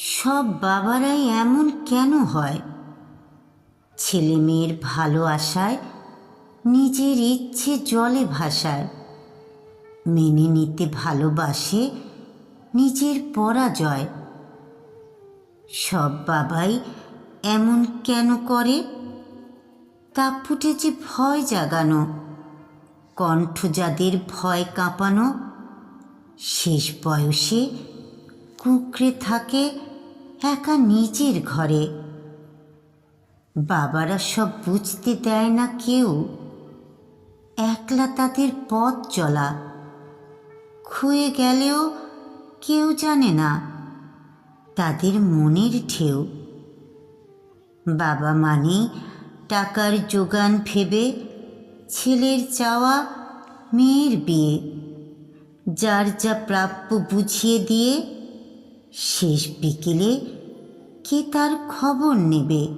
সব বাবারাই এমন কেন হয়? ছেলে মেয়ের ভালো আশায়, নিজের ইচ্ছে জলে ভাসায়। মেনে নিতে ভালোবাসে, নিজের পরাজয়। সব বাবাই এমন কেন করে? তা ফুটেছে ভয় জাগানো, কণ্ঠ যাদের ভয় কাঁপানো। শেষ বয়সে কুকড়ে থাকে একা নিজের ঘরে। বাবারা সব বুঝতে দেয় না কেউ। একলা তাদের পথ চলা। খুয়ে গেলেও কেউ জানে না তাদের মনের ঢেউ। বাবা মানেই টাকার যোগান ভেবে ছেলের চাওয়া মেয়ের বিয়ে। যার যা প্রাপ্য বুঝিয়ে দিয়ে শেষ বিকেলে কে তার খবর নেবে?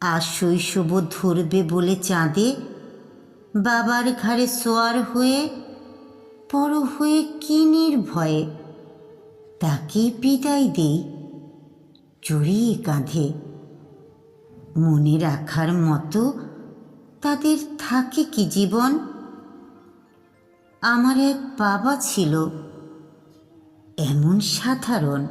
আর শৈশব ধরবে বলে চাঁদে, বাবার ঘাড়ে সোয়ার হয়ে, বড় হয়ে কিনির ভয়ে। তাকে বিদায় দেই, জড়িয়ে কাঁধে। মনে রাখার মতো তাদের থাকে কি জীবন? আমার এক বাবা ছিল। এমন সাধারণ